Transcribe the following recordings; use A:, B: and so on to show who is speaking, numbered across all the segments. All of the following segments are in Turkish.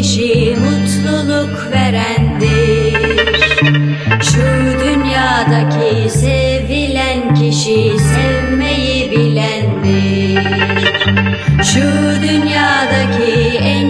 A: kişi mutluluk verendir. Şu dünyadaki sevilen kişi sevmeyi bilendir. Şu dünyadaki en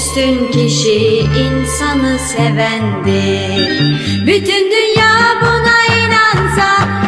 A: Üstün kişi insanı sevendir. Bütün dünya buna inansa,